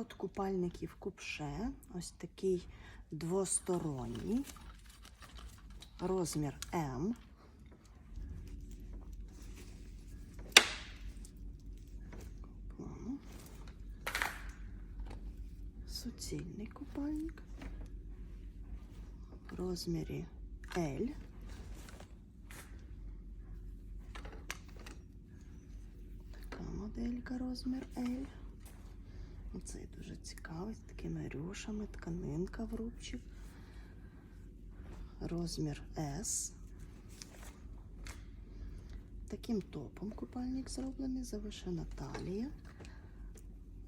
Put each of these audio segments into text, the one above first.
Сорт купальників купше. Ось такий двосторонній. Розмір М. Суцільний купальник. В розмірі L. Така моделька розмір L. Оцей дуже цікавий, з такими рюшами, тканинка в рубчик. Розмір S. Таким топом купальник зроблений, завишена талія.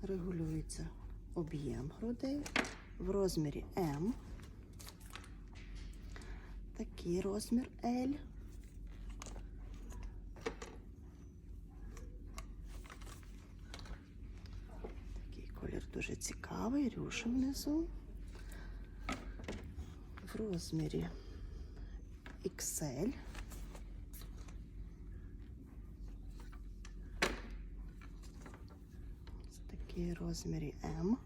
Регулюється об'єм грудей в розмірі М. Такий розмір L. Такий колір дуже цікавий, рюші внизу. В розмірі XL. Ось такий розмірі М.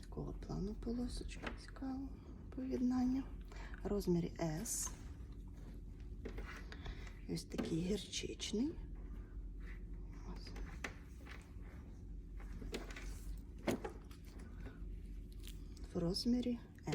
Такого плану полосочка цікаво поєднання. Розмірі S. Ось такий гірчичний. В розмірі М.